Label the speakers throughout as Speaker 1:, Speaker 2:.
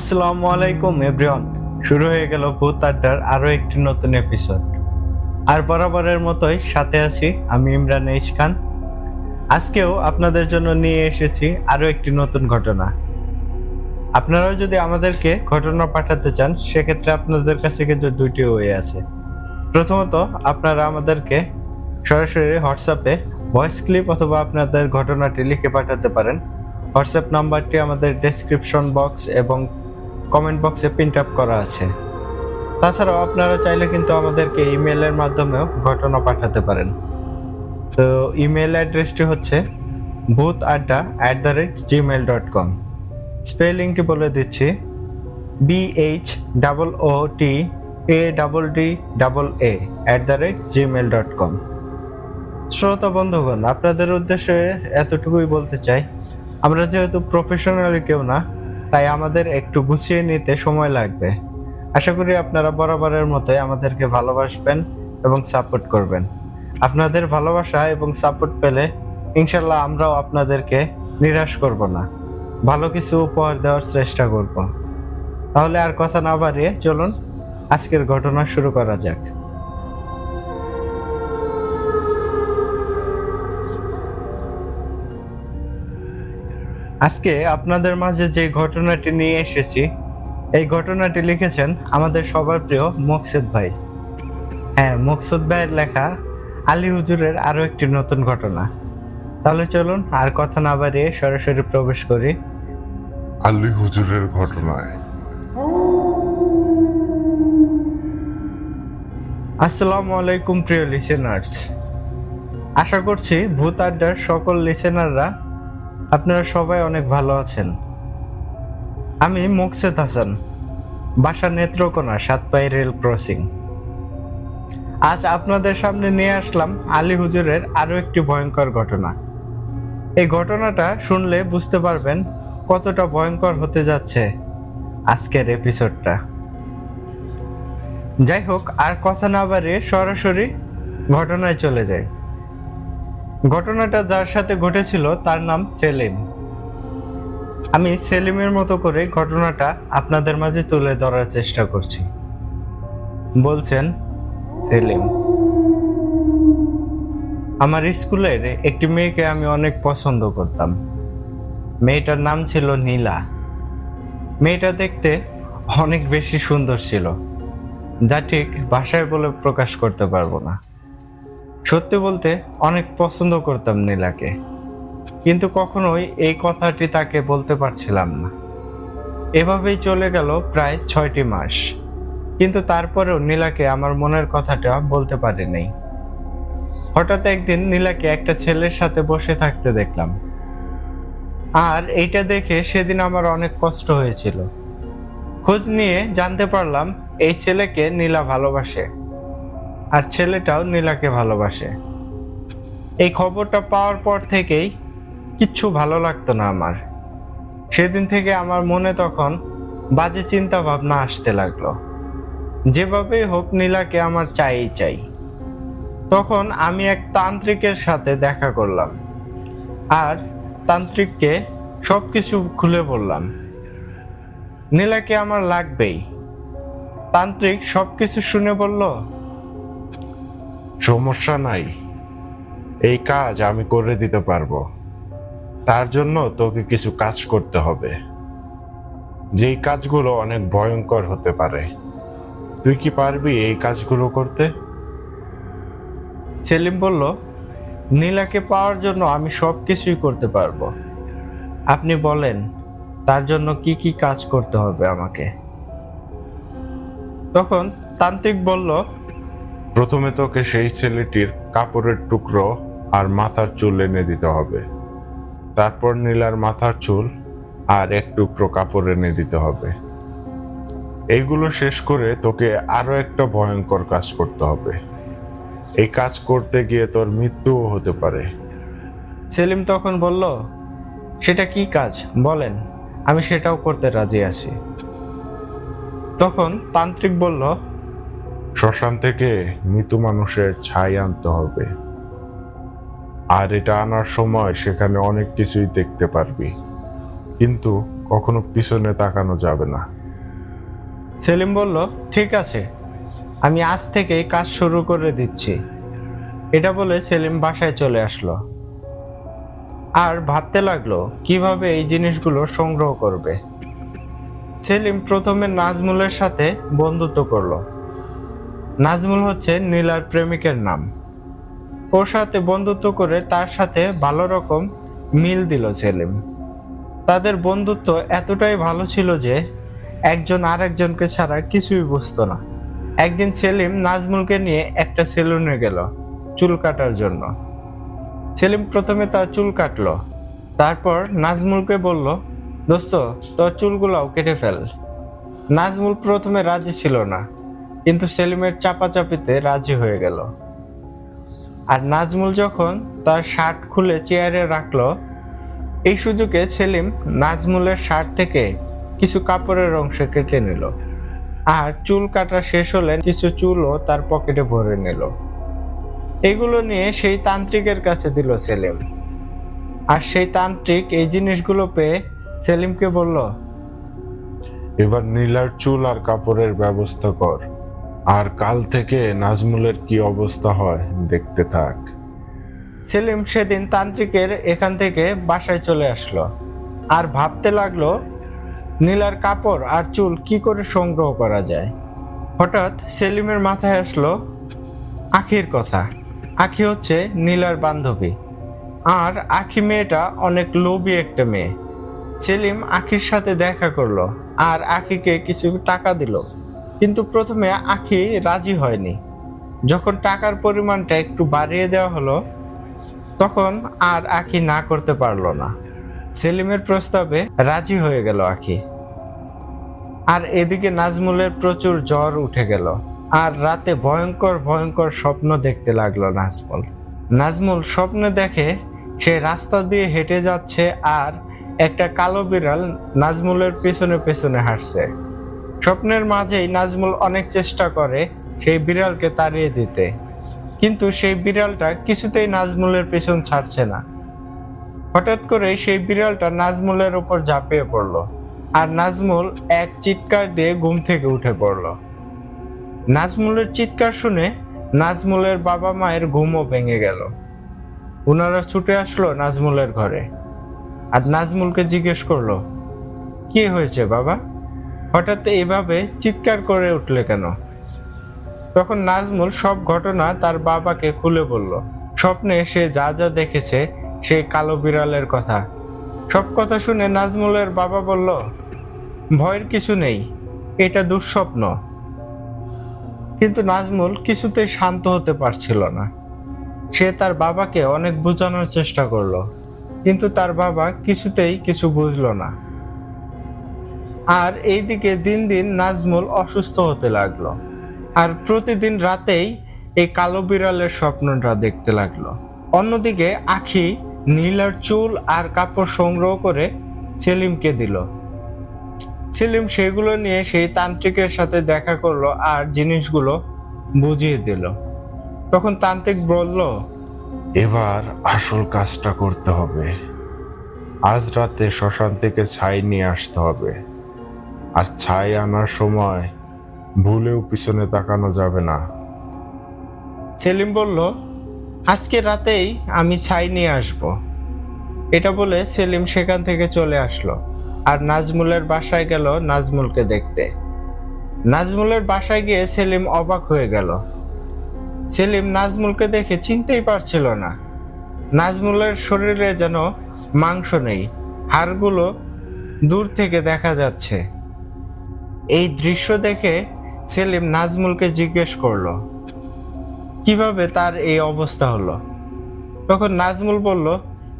Speaker 1: আসসালামু আলাইকুম, এভরিওয়ান। শুরু হয়ে গেল ভূত আড্ডার আরও একটি নতুন এপিসোড। আর বরাবরের মতোই সাথে আছি আমি ইমরান এইচ খান আজকেও আপনাদের জন্য নিয়ে এসেছি আরও একটি নতুন ঘটনা। আপনারাও যদি আমাদেরকে ঘটনা পাঠাতে চান, সেক্ষেত্রে আপনাদের কাছে কিন্তু দুইটি ওয়ে আছে। প্রথমত, আপনারা আমাদেরকে সরাসরি হোয়াটসঅ্যাপে ভয়েস ক্লিপ অথবা আপনাদের ঘটনাটি লিখে পাঠাতে পারেন। হোয়াটসঅ্যাপ নাম্বারটি আমাদের ডেসক্রিপশন বক্স এবং কমেন্ট বক্সে প্রিন্ট আপ করা আছে। তাছাড়াও আপনারা চাইলে কিন্তু আমাদেরকে ইমেলের মাধ্যমেও ঘটনা পাঠাতে পারেন। তো ইমেল অ্যাড্রেসটি হচ্ছে Bhoot Adda at the rate Gmail dot com স্পেলিংটি বলে দিচ্ছি B H double O T A double D double A at the rate Gmail dot com শ্রোতা বন্ধুগণ, আপনাদের উদ্দেশ্যে এতটুকুই বলতে চাই, আমরা যেহেতু প্রফেশনালি কেউ না তাই আমাদের একটু গুছিয়ে নিতে সময় লাগবে। আশা করি আপনারা বরাবরের মতোই আমাদেরকে ভালোবাসবেন এবং সাপোর্ট করবেন। আপনাদের ভালোবাসা এবং সাপোর্ট পেলে ইনশাল্লাহ আমরাও আপনাদেরকে নিরাশ করব না। ভালো কিছু উপহার দেওয়ার চেষ্টা করব। তাহলে আর কথা না বাড়িয়ে চলুন, আজকের ঘটনা শুরু করা যাক। আজকে আপনাদের মাঝে যে ঘটনাটি নিয়ে এসেছি এই ঘটনাটি লিখেছেন আমাদের সবার প্রিয় মকসেদ ভাই। হ্যাঁ মকসুদ ভাইয়ের লেখা আলী হুজুরের আরও একটি নতুন ঘটনা। তাহলে চলুন আর কথা না বাড়িয়ে সরাসরি প্রবেশ করি।
Speaker 2: আলী হুজুরের ঘটনায়।
Speaker 1: আসসালামু আলাইকুম প্রিয় লিসেনার্স আশা করছি ভূত আড্ডার সকল লিসেনাররা আপনারা সবাই অনেক ভালো আছেন। আমি মুকসেদ হাসান বাসা নেত্রকোনা সাতপাই রেল ক্রসিং। আজ আপনাদের সামনে নিয়ে আসলাম আলী হুজুরের আরও একটি ভয়ঙ্কর ঘটনা। এই ঘটনাটা শুনলে বুঝতে পারবেন কতটা ভয়ঙ্কর হতে যাচ্ছে আজকের এপিসোডটা। যাই হোক, আর কথা না বাড়িয়ে সরাসরি ঘটনায় চলে যাই। ঘটনাটা যার সাথে ঘটেছিল তার নাম সেলিম। আমি সেলিমের মতো করে ঘটনাটা আপনাদের মাঝে তুলে ধরার চেষ্টা করছি। বলছেন, সেলিম। আমার স্কুলের একটি মেয়েকে আমি অনেক পছন্দ করতাম। মেয়েটার নাম ছিল নীলা। মেয়েটা দেখতে অনেক বেশি সুন্দর ছিল, যা ঠিক ভাষায় বলে প্রকাশ করতে পারব না। সত্যি বলতে অনেক পছন্দ করতাম নীলাকে। কিন্তু কখনোই এই কথাটি তাকে বলতে পারছিলাম না। এভাবেই চলে গেল প্রায় ছয়টি মাস। কিন্তু তারপরেও নীলাকে আমার মনের কথাটা বলতে পারিনি। হঠাৎ একদিন নীলাকে একটা ছেলের সাথে বসে থাকতে দেখলাম। আর এইটা দেখে সেদিন আমার অনেক কষ্ট হয়েছিল। খোঁজ নিয়ে জানতে পারলাম এই ছেলেকে নীলা ভালোবাসে। আর ছেলেটাও নীলাকে ভালোবাসে। এই খবরটা পাওয়ার পর থেকেই কিচ্ছু ভালো লাগতো না আমার। সেদিন থেকে আমার মনে তখন বাজে চিন্তা ভাবনা আসতে লাগল। যেভাবেই হোক নীলাকে আমার চাই চাই। তখন আমি এক তান্ত্রিকের সাথে দেখা করলাম। আর তান্ত্রিককে সব কিছু খুলে বললাম, নীলাকে আমার লাগবেই। তান্ত্রিক সব কিছু শুনে বলল
Speaker 2: সমস্যা নাই। এই কাজ আমি করে দিতে পারব। তার জন্য তোকে কিছু কাজ করতে হবে। যেই কাজগুলো অনেক ভয়ঙ্কর হতে পারে। তুই কি পারবি এই কাজগুলো করতে?
Speaker 1: সেলিম বলল, নীলাকে পাওয়ার জন্য আমি সব কিছুই করতে পারব। আপনি বলেন, তার জন্য কি কি কাজ করতে হবে আমাকে? তখন তান্ত্রিক বলল
Speaker 2: প্রথমে তোকে সেই ছেলেটির কাপড়ের টুকরো আর মাথার চুল এনে দিতে হবে। তারপর নীলার মাথার চুল আর এক টুকরো কাপড় এনে দিতে হবে। এইগুলো শেষ করে তোকে আরও একটা ভয়ঙ্কর কাজ করতে হবে। এই কাজ করতে গিয়ে তোর মৃত্যুও হতে পারে।
Speaker 1: সেলিম তখন বলল, সেটা কি কাজ? বলেন, আমি সেটাও করতে রাজি আছি। তখন তান্ত্রিক বলল
Speaker 2: শ্মশান থেকে মৃত মানুষের ছাই আনতে হবে। আর এটা আনার সময় সেখানে অনেক কিছুই দেখতে পারবি। কিন্তু কখনো পিছনে তাকানো যাবে না।
Speaker 1: সেলিম বলল, ঠিক আছে। আমি আজ থেকেই কাজ শুরু করে দিচ্ছি। এটা বলে সেলিম বাসায় চলে আসলো। আর ভাবতে লাগল, কীভাবে এই জিনিসগুলো সংগ্রহ করবে। সেলিম প্রথমে নাজমুলের সাথে বন্ধুত্ব করল। নাজমুল হচ্ছে নীলার প্রেমিকের নাম। ওর সাথে বন্ধুত্ব করে তার সাথে ভালো রকম মিল দিল সেলিম। তাদের বন্ধুত্ব এতটাই ভালো ছিল যে একজন আরেকজনকে ছাড়া কিছুই বুঝতো না। একদিন সেলিম নাজমুলকে নিয়ে একটা সেলুনে গেল চুল কাটার জন্য। সেলিম প্রথমে তার চুল কাটলো, তারপর নাজমুলকে বলল, দোস্ত, তোর চুলগুলাও কেটে ফেল। নাজমুল প্রথমে রাজি ছিল না। কিন্তু সেলিমের চাপাচাপিতে রাজি হয়ে গেল। আর নাজমুল যখন তার শার্ট খুলে চেয়ারে রাখল, এই সুযোগে সেলিম নাজমুলের শার্ট থেকে কিছু কাপড়ের অংশ কেটে নিল আর চুল কাটা শেষ হলে কিছু চুলও তার পকেটে ভরে নিল। এগুলো নিয়ে সেই তান্ত্রিকের কাছে দিল সেলিম। আর সেই তান্ত্রিক এই জিনিসগুলো পেয়ে সেলিমকে বলল,
Speaker 2: এবার নীলার চুল আর কাপড়ের ব্যবস্থা কর। আর কাল থেকে নাজমুলের কি অবস্থা হয় দেখতে থাক।
Speaker 1: সেলিম সেদিন তান্ত্রিকের এখান থেকে বাসায় চলে আসলো আর ভাবতে লাগল, নীলার কাপড় আর চুল কি করে সংগ্রহ করা যায়। হঠাৎ সেলিমের মাথায় আসলো আখির কথা। আখি হচ্ছে নীলার বান্ধবী। আর আখি মেয়েটা অনেক লোভী একটা মেয়ে। সেলিম আখির সাথে দেখা করল আর আখিকে কিছু টাকা দিল। কিন্তু প্রথমে আখি রাজি হয়নি। যখন টাকার পরিমাণটা একটু বাড়িয়ে দেওয়া হলো, তখন আর আখি না করতে পারল না। সেলিমের প্রস্তাবে রাজি হয়ে গেল আখি। আর এদিকে নাজমুলের প্রচুর জ্বর উঠে গেল। আর রাতে ভয়ঙ্কর ভয়ঙ্কর স্বপ্ন দেখতে লাগল নাজমুল। নাজমুল স্বপ্নে দেখে সে রাস্তা দিয়ে হেঁটে যাচ্ছে আর একটা কালো বিড়াল নাজমুলের পেছনে পেছনে হাঁটছে। স্বপ্নের মাঝেই নাজমুল অনেক চেষ্টা করে সেই বিড়ালকে তাড়িয়ে দিতে। কিন্তু সেই বিড়ালটা কিছুতেই নাজমুলের পেছন ছাড়ছে না। হঠাৎ করে সেই বিড়ালটা নাজমুলের ওপর ঝাঁপিয়ে পড়ল আর নাজমুল এক চিৎকার দিয়ে ঘুম থেকে উঠে পড়ল। নাজমুলের চিৎকার শুনে নাজমুলের বাবা মায়ের ঘুমও ভেঙে গেল। ওনারা ছুটে আসলো নাজমুলের ঘরে। আর নাজমুলকে জিজ্ঞেস করল, কি হয়েছে বাবা? হঠাৎ এভাবে চিৎকার করে উঠলে কেন? তখন নাজমুল সব ঘটনা তার বাবাকে খুলে বলল। স্বপ্নে সে যা যা দেখেছে সেই কালো বিড়ালের কথা। সব কথা শুনে নাজমুলের বাবা বলল, ভয়ের কিছু নেই, এটা দুঃস্বপ্ন। কিন্তু নাজমুল কিছুতেই শান্ত হতে পারছিল না। সে তার বাবাকে অনেক বোঝানোর চেষ্টা করল, কিন্তু তার বাবা কিছুতেই কিছু বুঝলো না। আর এইদিকে দিন দিন নাজমুল অসুস্থ হতে লাগল। আর প্রতিদিন রাতেই এই কালো বিড়ালের স্বপ্নটা দেখতে লাগল। অন্যদিকে আখি নীলার চুল আর কাপড় সংগ্রহ করে সেলিমকে দিল। সেলিম সেগুলো নিয়ে সেই তান্ত্রিকের সাথে দেখা করল আর জিনিসগুলো বুঝিয়ে দিল। তখন তান্ত্রিক বলল,
Speaker 2: এবার আসল কাজটা করতে হবে। আজ রাতে শ্মশান থেকে ছাই নিয়ে আসতে হবে। আর ছাই আনার সময় ভুলেও পিছনে তাকানো যাবে না।
Speaker 1: সেলিম বলল, আজকে রাতেই আমি ছাই নিয়ে আসব। এটা বলে সেলিম সেখান থেকে চলে আসলো আর নাজমুলের বাসায় গেল নাজমুলকে দেখতে। নাজমুলের বাসায় গিয়ে সেলিম অবাক হয়ে গেল। সেলিম নাজমুলকে দেখে চিনতেই পারছিল না। নাজমুলের শরীরে যেন মাংস নেই, হাড়গুলো দূর থেকে দেখা যাচ্ছে। এই দৃশ্য দেখে সেলিম নাজমুলকে জিজ্ঞেস করল, কীভাবে তার এই অবস্থা হলো? তখন নাজমুল বলল,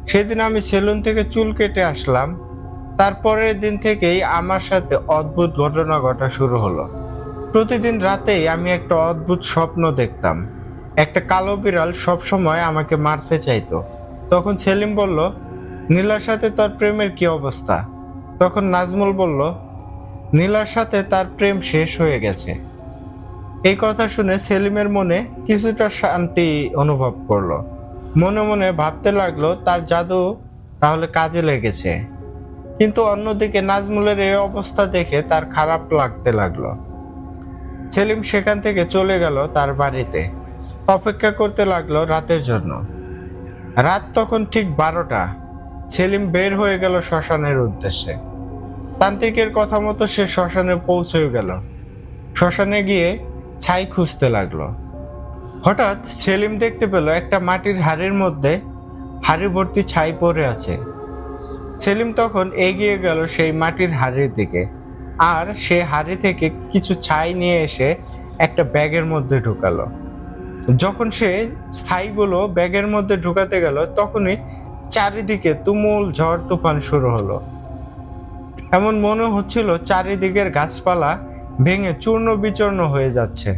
Speaker 1: সেদিন আমি সেলুন থেকে চুল কেটে আসলাম। তারপরের দিন থেকেই আমার সাথে অদ্ভুত ঘটনা ঘটা শুরু হলো। প্রতিদিন রাতেই আমি একটা অদ্ভুত স্বপ্ন দেখতাম। একটা কালো বিড়াল সবসময় আমাকে মারতে চাইতো। তখন সেলিম বলল, নীলার সাথে তার প্রেমের কি অবস্থা? তখন নাজমুল বলল নীলার সাথে তার প্রেম শেষ হয়ে গেছে। এই কথা শুনে সেলিমের মনে কিছুটা শান্তি অনুভব করল। মনে মনে ভাবতে লাগল, তার জাদু তাহলে কাজে লেগেছে। কিন্তু অন্যদিকে নাজমুলের এই অবস্থা দেখে তার খারাপ লাগতে লাগল। সেলিম সেখান থেকে চলে গেল তার বাড়িতে। অপেক্ষা করতে লাগল রাতের জন্য। রাত তখন ঠিক বারোটা। সেলিম বের হয়ে গেল শ্মশানের উদ্দেশ্যে। তান্ত্রিকের কথা মতো সে শ্মশানে পৌঁছেও গেল। শ্মশানে গিয়ে ছাই খুঁজতে লাগল। হঠাৎ সেলিম দেখতে পেল একটা মাটির হাড়ির মধ্যে হাড়ি ভর্তি ছাই পড়ে আছে। সেলিম তখন এগিয়ে গেল সেই মাটির হাড়ির দিকে আর সে হাড়ি থেকে কিছু ছাই নিয়ে এসে একটা ব্যাগের মধ্যে ঢুকালো। যখন সে ছাইগুলো ব্যাগের মধ্যে ঢুকাতে গেল, তখনই চারিদিকে তুমুল ঝড় তুফান শুরু হলো। এমন মনে হচ্ছিল চারিদিকের গাছপালা ভেঙে চূর্ণ বিচূর্ণ হয়ে যাচ্ছে।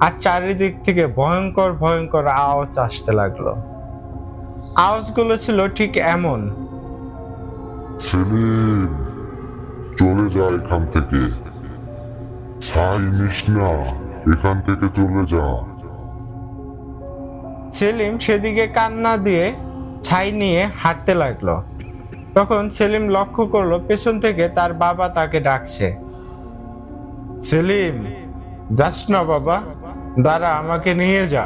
Speaker 1: আর চারিদিক থেকে ভয়ঙ্কর ভয়ঙ্কর আওয়াজ আসতে লাগল। আওয়াজগুলো ছিল ঠিক এমন।
Speaker 3: সেলিম চলে যা এখান থেকে। ছাই নিস না এখান থেকে চলে যা।
Speaker 1: সেলিম সেদিকে কান্না দিয়ে ছাই নিয়ে হাঁটতে লাগল। তখন সেলিম লক্ষ্য করল পেছন থেকে তার বাবা তাকে ডাকছে। সেলিম যাস না বাবা দাঁড়া আমাকে নিয়ে যা।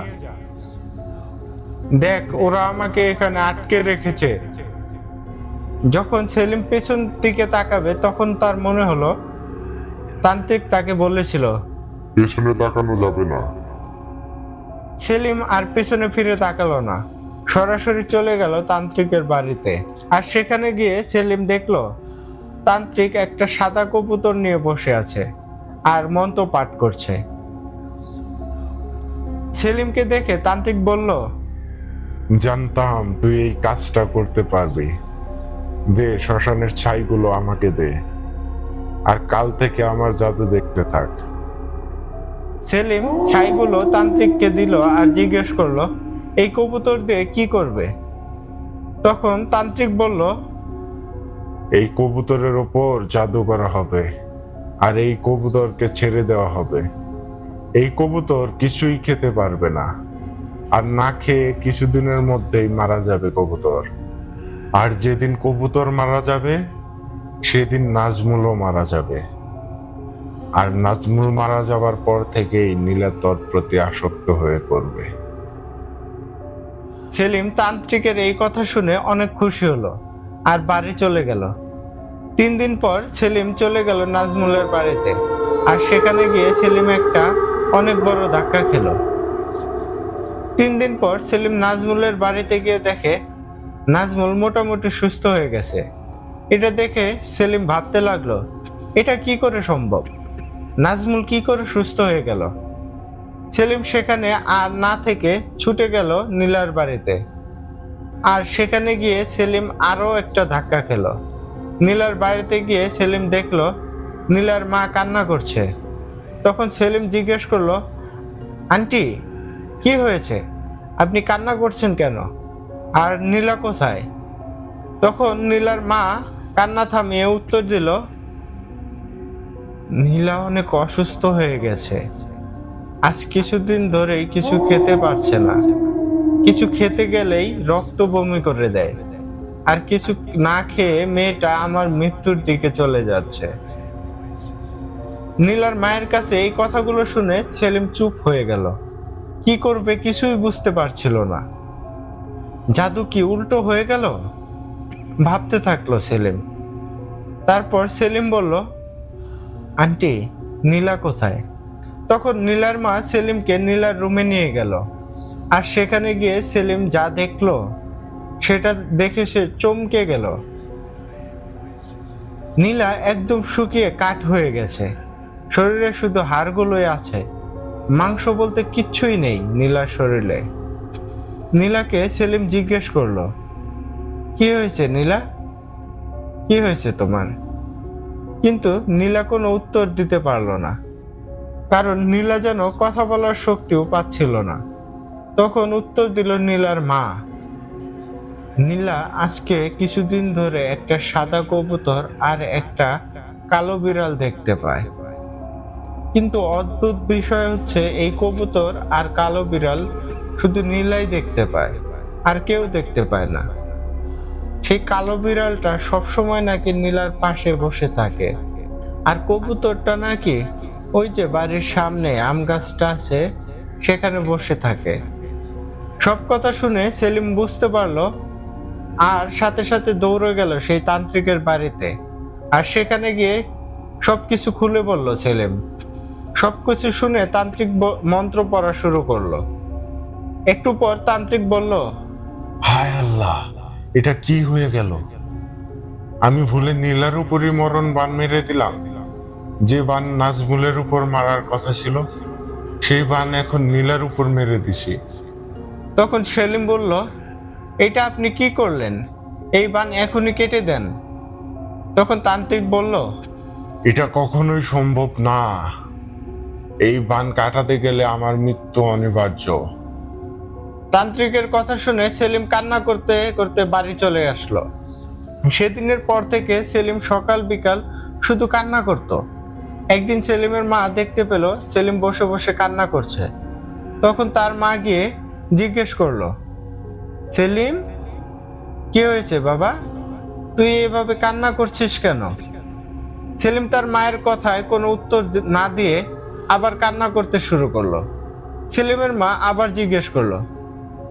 Speaker 1: দেখ ওরা আমাকে এখানে আটকে রেখেছে। যখন সেলিম পেছন দিকে তাকাবে তখন তার মনে হলো তান্ত্রিক তাকে বলেছিল
Speaker 3: পেছনে তাকানো যাবে না।
Speaker 1: সেলিম আর পেছনে ফিরে তাকালো না। সরাসরি চলে গেল তান্ত্রিকের বাড়িতে। আর সেখানে গিয়ে সেলিম দেখল তান্ত্রিক একটা সাদা কবুতর নিয়ে বসে আছে আর মন্ত্র পাঠ করছে। সেলিমকে দেখে তান্ত্রিক বলল
Speaker 2: জানতাম তুই এই কাজটা করতে পারবি। দে শ্মশানের ছাইগুলো আমাকে দে। আর কাল থেকে আমার জাদু দেখতে থাক।
Speaker 1: সেলিম ছাইগুলো তান্ত্রিককে দিল আর জিজ্ঞেস করল এই কবুতর দিয়ে কি করবে? তখন তান্ত্রিক বলল,
Speaker 2: এই কবুতরের ওপর জাদু করা হবে, আর এই কবুতরকে ছেড়ে দেওয়া হবে। এই কবুতর কিছুই খেতে পারবে না, আর না খেয়ে কিছুদিনের মধ্যেই মারা যাবে কবুতর। আর যেদিন কবুতর মারা যাবে, সেদিন নাজমুলও মারা যাবে। আর নাজমুল মারা যাবার পর থেকেই নীলা তোর প্রতি আসক্ত হয়ে পড়বে।
Speaker 1: সেলিম তান্ত্রিকের এই কথা শুনে অনেক খুশি হলো আর বাড়ি চলে গেল। তিন দিন পর সেলিম চলে গেল নাজমুলের বাড়িতে আর সেখানে গিয়ে সেলিম একটা অনেক বড় ধাক্কা খেলো। তিন দিন পর সেলিম নাজমুলের বাড়িতে গিয়ে দেখে, নাজমুল মোটামুটি সুস্থ হয়ে গেছে। এটা দেখে সেলিম ভাবতে লাগল, এটা কি করে সম্ভব? নাজমুল কি করে সুস্থ হয়ে গেল? সেলিম সেখানে আর না থেকে ছুটে গেল নীলার বাড়িতে। আর সেখানে গিয়ে সেলিম আরও একটা ধাক্কা খেলো। নীলার বাড়িতে গিয়ে সেলিম দেখল নীলার মা কান্না করছে। তখন সেলিম জিজ্ঞেস করল, আন্টি, কি হয়েছে? আপনি কান্না করছেন কেন? আর নীলা কোথায়? তখন নীলার মা কান্না থামিয়ে উত্তর দিল, নীলা অনেক অসুস্থ হয়ে গেছে। আজ কিছুদিন ধরেই কিছু খেতে পারছে না। কিছু খেতে গেলেই রক্ত বমি করে দেয়। আর কিছু না খেয়ে মেয়েটা আমার মৃত্যুর দিকে চলে যাচ্ছে। নীলার মায়ের কাছে এই কথাগুলো শুনে সেলিম চুপ হয়ে গেল। কি করবে কিছুই বুঝতে পারছিল না। জাদু কি উল্টো হয়ে গেল? ভাবতে থাকল সেলিম। তারপর সেলিম বলল, আন্টি, নীলা কোথায়? তখন নীলার মা সেলিমকে নীলার রুমে নিয়ে গেল। আর সেখানে গিয়ে সেলিম যা দেখল, সেটা দেখে সে চমকে গেল। নীলা একদম শুকিয়ে কাঠ হয়ে গেছে। শরীরে শুধু হাড়গুলোই আছে। মাংস বলতে কিচ্ছুই নেই নীলার শরীরে। নীলাকে সেলিম জিজ্ঞেস করল, কি হয়েছে নীলা? কি হয়েছে তোমার? কিন্তু নীলা কোনো উত্তর দিতে পারল না। কারণ নীলা যেন কথা বলার শক্তিও পাচ্ছিল না। তখন উত্তর দিল নীলার মা। নীলা আজকে কিছুদিন ধরে একটা সাদা কবুতর আর একটা কালো বিড়াল দেখতে পায়। কিন্তু অদ্ভুত বিষয় হচ্ছে এই কবুতর আর কালো বিড়াল শুধু নীলাই দেখতে পায়, আর কেউ দেখতে পায় না। সেই কালো বিড়ালটা সবসময় নাকি নীলার পাশে বসে থাকে। আর কবুতরটা নাকি ওই যে বাড়ির সামনে আম গাছটা আছে, সেখানে বসে থাকে। সব কথা শুনে সেলিম বুঝতে পারল আর সাথে সাথে দৌড়ে গেল সেই তান্ত্রিকের বাড়িতে। আর সেখানে গিয়ে সবকিছু খুলে বলল সেলিম। সবকিছু শুনে তান্ত্রিক মন্ত্র পড়া শুরু করল। একটু পর তান্ত্রিক বলল,
Speaker 2: হায় আল্লাহ, এটা কি হয়ে গেল? আমি ভুলে নীলার উপরই মরণ বান মেরে দিলাম। যে বান নাজমুলের উপর মারার কথা ছিল সেই বান এখন নীলার উপর মেরে দিছি।
Speaker 1: তখন সেলিম বলল এটা আপনি কি করলেন? এই বান এখনই কেটে দেন। তখন তান্ত্রিক বলল
Speaker 2: এটা কখনোই সম্ভব না। এই বান কাটাতে গেলে আমার মৃত্যু অনিবার্য।
Speaker 1: তান্ত্রিকের কথা শুনে সেলিম কান্না করতে করতে বাড়ি চলে আসলো। সেদিনের পর থেকে সেলিম সকাল বিকাল শুধু কান্না করত। একদিন সেলিমের মা দেখতে পেল, সেলিম বসে বসে কান্না করছে। তখন তার মা গিয়ে জিজ্ঞেস করল, সেলিম, কি হয়েছে বাবা? তুই এভাবে কান্না করছিস কেন? সেলিম তার মায়ের কথায় কোনো উত্তর না দিয়ে আবার কান্না করতে শুরু করল। সেলিমের মা আবার জিজ্ঞেস করল,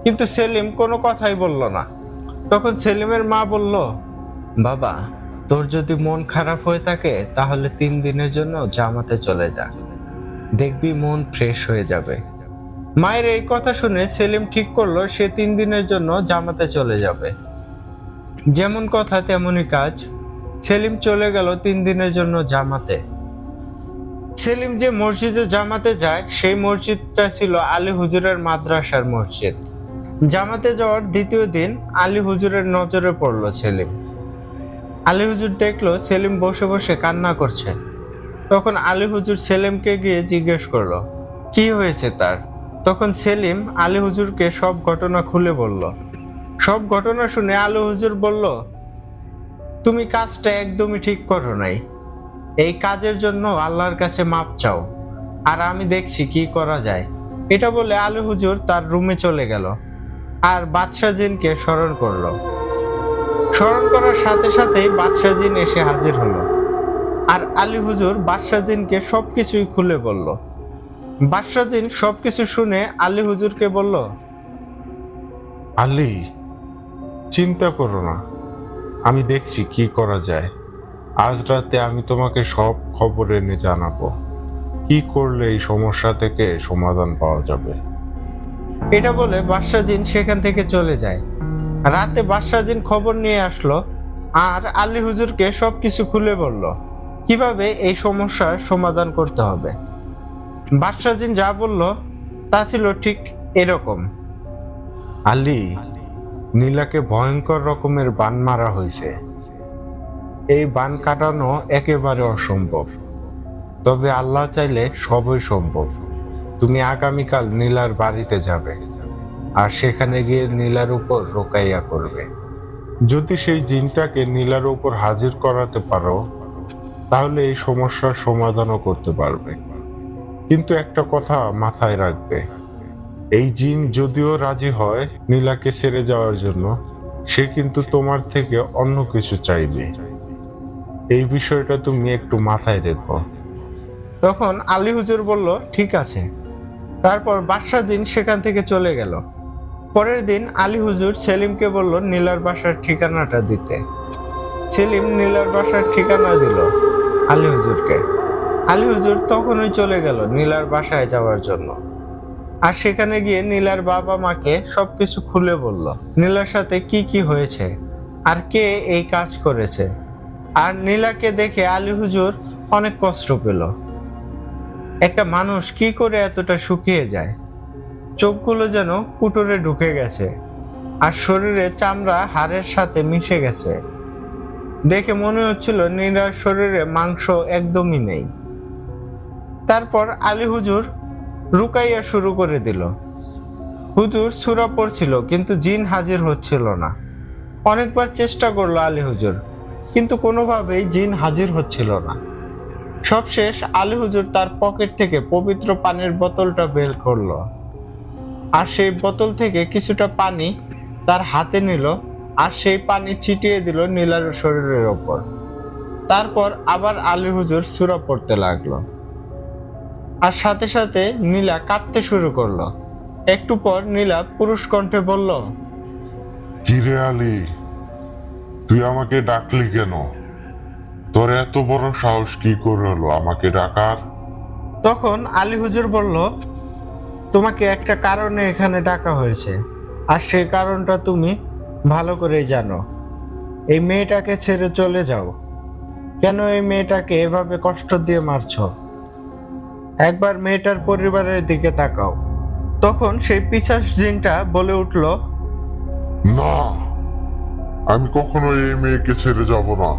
Speaker 1: কিন্তু সেলিম কোনো কথাই বলল না? তখন সেলিমের মা বলল, বাবা তোর যদি মন খারাপ হয়ে থাকে, তাহলে তিন দিনের জন্য জামাতে চলে যা। দেখবি মন ফ্রেশ হয়ে যাবে। মায়ের এই কথা শুনে সেলিম ঠিক করল, সে তিন দিনের জন্য জামাতে চলে যাবে। যেমন কথা, তেমনই কাজ। সেলিম চলে গেল তিন দিনের জন্য জামাতে। সেলিম যে মসজিদে জামাতে যায়, সেই মসজিদটা ছিল আলী হুজুরের মাদ্রাসার মসজিদ। জামাতে যাওয়ার দ্বিতীয় দিন আলী হুজুরের নজরে পড়ল সেলিম। আলী হুজুর দেখল সেলিম বসে বসে কান্না করছে। তখন আলী হুজুর সেলিমকে গিয়ে জিজ্ঞেস করল, কি হয়েছে তার? তখন সেলিম আলী হুজুরকে সব ঘটনা খুলে বলল। সব ঘটনা শুনে আলী হুজুর বলল, তুমি কাজটা একদমই ঠিক করো নাই। এই কাজের জন্য আল্লাহর কাছে মাপ চাও। আর আমি দেখছি কি করা যায়। এটা বলে আলী হুজুর তার রুমে চলে গেল। আর বাদশাহ জিনকে স্মরণ করল। স্মরণ করার সাথে সাথেই বাদশাহ জিন এসে হাজির হলো। আর আলী হুজুর বাদশাহ জিনকে সবকিছুই খুলে বলল। বাদশাহ জিন সবকিছু শুনে আলী হুজুরকে বলল
Speaker 2: আলী চিন্তা করো না। আমি দেখছি কি করা যায়। আজ রাতে আমি তোমাকে সব খবর এনে জানাব। কি করলে এই সমস্যা থেকে সমাধান পাওয়া যাবে?
Speaker 1: এটা বলে বাদশাহ জিন সেখান থেকে চলে যায়। রাতে বাদশাহ জিন খবর নিয়ে আসলো আর আলী হুজুরকে সব কিছু খুলে বলল, কীভাবে এই সমস্যার সমাধান করতে হবে? বাদশাহ জিন যা বলল, তা ছিল ঠিক এরকম।
Speaker 2: আলী, নীলাকে ভয়ঙ্কর রকমের বান মারা হয়েছে। এই বান কাটানো একেবারে অসম্ভব। তবে আল্লাহ চাইলে সবই সম্ভব। তুমি আগামীকাল নীলার বাড়িতে যাবে। আর সেখানে গিয়ে নীলার উপর রোকাইয়া করবে। যদি সেই জিনটাকে নীলার উপর হাজির করাতে পারো, তাহলে এই সমস্যার সমাধানও করতে পারবে। কিন্তু একটা কথা মাথায় রাখবে। এই জিন যদিও রাজি হয় নীলাকে ছেড়ে যাওয়ার জন্য, সে কিন্তু তোমার থেকে অন্য কিছু চাইবে। এই বিষয়টা তুমি একটু মাথায় রেখো।
Speaker 1: তখন আলী হুজুর বলল, ঠিক আছে। তারপর বাদশাহ জিন সেখান থেকে চলে গেল। পরের দিন আলী হুজুর সেলিমকে বলল, নীলার বাসার ঠিকানাটা দিতে। সেলিম নীলার বাসার ঠিকানা দিল আলী হুজুরকে। আলী হুজুর তখনই চলে গেল নীলার বাসায় যাওয়ার জন্য। আর সেখানে গিয়ে নীলার বাবা মাকে সব কিছু খুলে বলল, নীলার সাথে কি কি হয়েছে? আর কে এই কাজ করেছে? আর নীলাকে দেখে আলী হুজুর অনেক কষ্ট পেল। একটা মানুষ কি করে এতটা শুকিয়ে যায়? চোখগুলো যেন কুটোরে ঢুকে গেছে আর শরীরে চামড়া হাড়ের সাথে মিশে গেছে। দেখে মনে হচ্ছিল নীরার শরীরে মাংস একদমই নেই। তারপর আলী হুজুর রুকাইয়া শুরু করে দিল। হুজুর সুরা পড়ছিল, কিন্তু জিন হাজির হচ্ছিল না। অনেকবার চেষ্টা করল আলী হুজুর, কিন্তু কোনোভাবেই জিন হাজির হচ্ছিল না। সবশেষ আলী হুজুর তার পকেট থেকে পবিত্র পানির বোতলটা বের করল। আর সেই বোতল থেকে কিছুটা পানি তার হাতে নিল আর সেই পানি ছিটিয়ে দিল নীলার শরীরের ওপর। তারপর আবার আলী হুজুর সুরা পড়তে লাগল। আর সাথে সাথে নীলা কাঁপতে শুরু করল। একটু পর নীলা পুরুষ কণ্ঠে বলল
Speaker 3: কিরে আলী তুই আমাকে ডাকলি কেন? তোর এত বড় সাহস কি করে হলো আমাকে ডাকার?
Speaker 1: তখন আলী হুজুর বলল তোমাকে একটা কারণে এখানে ডাকা হয়েছে। আর সে কারণটা তুমি ভালো করেই জানো। এই মেয়েটাকে ছেড়ে চলে যাও। কেন এই মেয়েটাকে এভাবে কষ্ট দিয়ে মারছো? একবার মেয়েটার পরিবারের দিকে তাকাও। তখন সেই পিছাস জিনটা বলে উঠল,
Speaker 3: না, আমি কখনো এই মেয়েকে ছেড়ে যাব না।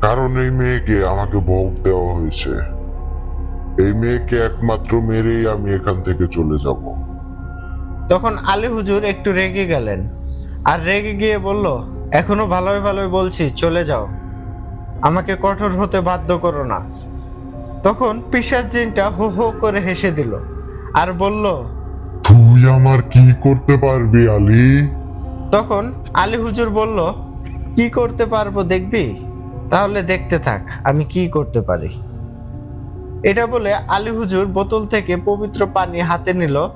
Speaker 3: কারণ এই মেয়েকে আমাকে ভোগ দেওয়া হয়েছে। এই মেয়েকে একমাত্র মেরেই আমি এখান থেকে চলে যাব।
Speaker 1: তখন আলী হুজুর একটু রেগে গেলেন আর রেগে গিয়ে বলল এখনও ভালোই ভালোই বলছি চলে যাও। আমাকে কঠোর হতে বাধ্য করো না। তখন পিসার জিনটা হো হো করে হেসে দিল আর বলল
Speaker 3: তুই আমার কি করতে পারবি আলী?
Speaker 1: তখন আলী হুজুর বলল কি করতে পারব দেখবি? তাহলে দেখতে থাক আমি কি করতে পারি? এটা বলে আলী হুজুর বোতল থেকে পবিত্র পানি হাতে নিল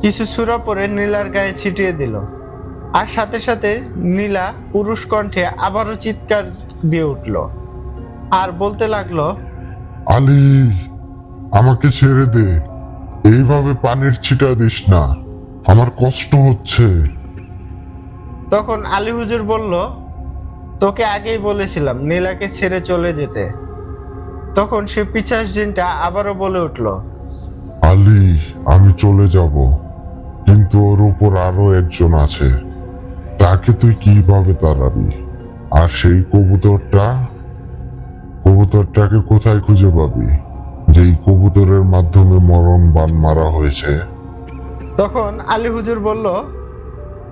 Speaker 1: কিছু সুরা পরে নীলার গায়ে ছিটিয়ে দিল। আর সাথে সাথে নীলা পুরুষ কণ্ঠে আবারও চিৎকার দিয়ে উঠল আর বলতে লাগল
Speaker 3: আলী আমাকে ছেড়ে দে। এইভাবে পানির ছিটা দিস না। আমার কষ্ট হচ্ছে।
Speaker 1: তখন আলী হুজুর বলল তোকে আগেই বলেছিলাম নীলাকে ছেড়ে চলে যেতে। তখন সে পিছাস জিনটা আবারও বলে উঠল
Speaker 3: আলি আমি চলে যাব কিন্তু ওর উপর আরও একজন আছে। তাকে তুই কীভাবে তাড়াবি? আর সেই কবুতরটা? কবুতরটাকে কোথায় খুঁজে পাবি? যেই কবুতরের মাধ্যমে মরণ বান মারা হয়েছে।
Speaker 1: তখন আলী হুজুর বলল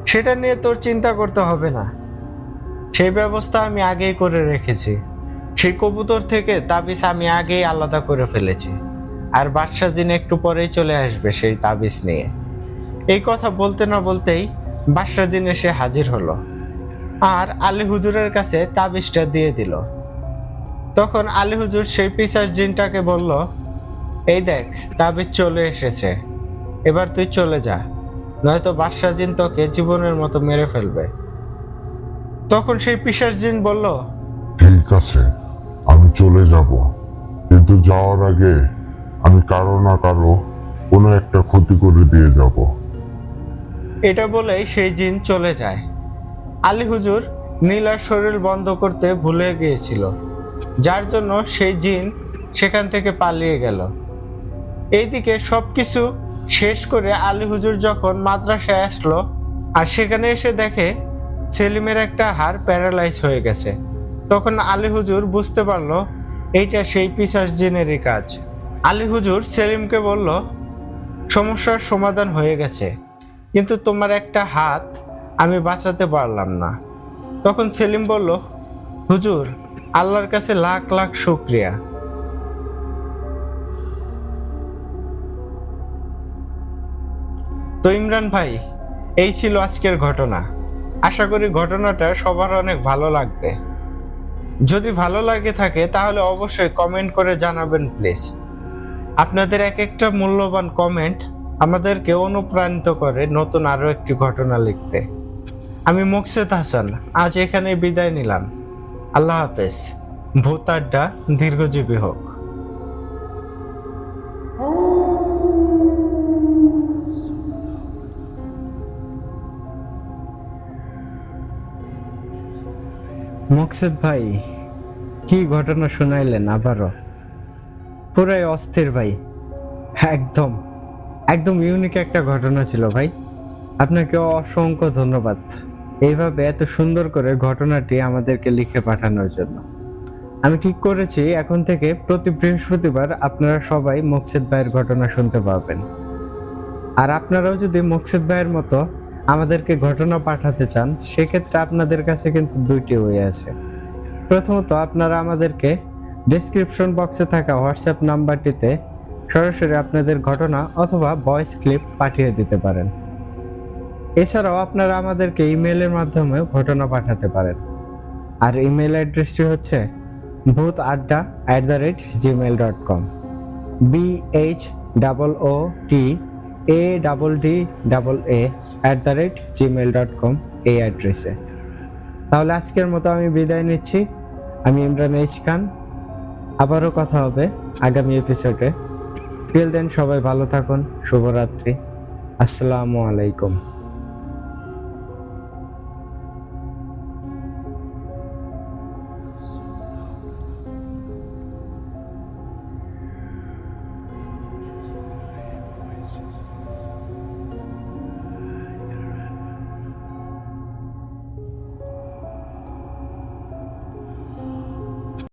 Speaker 1: সেটা নিয়ে তোর চিন্তা করতে হবে না। সেই ব্যবস্থা আমি আগেই করে রেখেছি। সেই কবুতর থেকে তাবিজ আমি আগেই আলাদা করে ফেলেছি। আর বাদশা জিন একটু পরেই চলে আসবে সেই তাবিজ নিয়ে। এই কথা বলতে না বলতেই বাদশা জিন এসে হাজির হলো আর আলী হুজুরের কাছে তাবিজটা দিয়ে দিল। তখন আলী হুজুর সেই পিসার জিনটাকে বলল, এই দেখ, তাবিজ চলে এসেছে। এবার তুই চলে যা, নয়তো বাদশা জিন তোকে জীবনের মতো মেরে ফেলবে। তখন সেই পিসার জিন বলল,
Speaker 3: ঠিক আছে। চলে যাব। কিন্তু যাওয়ার আগে আমি কারও না কারও কোনো একটা ক্ষতি করে দিয়ে যাব।
Speaker 1: এটা বলেই সেই জিন চলে যায়। আলী হুজুর নীলার শরীর বন্ধ করতে ভুলে গিয়েছিল, যার জন্য সেই জিন সেখান থেকে পালিয়ে গেল। এইদিকে সব কিছু শেষ করে আলী হুজুর যখন মাদ্রাসায় আসলো, আর সেখানে এসে দেখে সেলিমের একটা হাড় প্যারালাইজ হয়ে গেছে। তখন আলী হুজুর বুঝতে পারল, এইটা সেই পিসাস জিনেরই কাজ। আলী হুজুর সেলিমকে বলল, সমস্যার সমাধান হয়ে গেছে, কিন্তু তোমার একটা হাত আমি বাঁচাতে পারলাম না। তখন সেলিম বলল, হুজুর, আল্লাহর কাছে লাখ লাখ শুক্রিয়া। তো ইমরান ভাই, এই ছিল আজকের ঘটনা। আশা করি ঘটনাটা সবার অনেক ভালো লাগবে। যদি ভালো লাগে থাকে, তাহলে অবশ্যই কমেন্ট করে জানাবেন প্লিজ আপনাদের এক একটা মূল্যবান কমেন্ট আমাদেরকে অনুপ্রাণিত করে নতুন আরও একটি ঘটনা লিখতে। আমি মুকসেদ হাসান, আজ এখানে বিদায় নিলাম। আল্লাহ হাফেজ। ভূত আড্ডা দীর্ঘজীবী হোক। মুকসেদ ভাই, কি ঘটনা শোনাইলেন আবারও? পুরাই অস্থির ভাই। একদম একদম ইউনিক একটা ঘটনা ছিল ভাই। আপনাকে অসংখ্য ধন্যবাদ। এইভাবে এত সুন্দর করে ঘটনাটি আমাদেরকে লিখে পাঠানোর জন্য। আমি ঠিক করেছি, এখন থেকে প্রতি বৃহস্পতিবার আপনারা সবাই মকসেদ ভাইয়ের ঘটনা শুনতে পাবেন। আর আপনারাও যদি মকসেদ ভাইয়ের মতো আমাদেরকে ঘটনা পাঠাতে চান, সেক্ষেত্রে আপনাদের কাছে কিন্তু দুইটি ওয়ে আছে। প্রথমত, আপনারা আমাদেরকে ডেসক্রিপশন বক্সে থাকা হোয়াটসঅ্যাপ নাম্বারটিতে সরাসরি আপনাদের ঘটনা অথবা ভয়েস ক্লিপ পাঠিয়ে দিতে পারেন। এছাড়াও আপনারা আমাদেরকে ইমেলের মাধ্যমে ঘটনা পাঠাতে পারেন। আর ইমেল অ্যাড্রেসটি হচ্ছে Bhoot Adda at the rate Gmail dot com B H double O T A double D double A at the rate Gmail dot com এই অ্যাড্রেসে তাহলে আজকের মতো আমি বিদায় নিচ্ছি। আমি ইমরান এইচ খান। আবারও কথা হবে আগামী এপিসোডে টিল দেন সবাই ভালো থাকুন, শুভরাত্রি। আসসালামু আলাইকুম।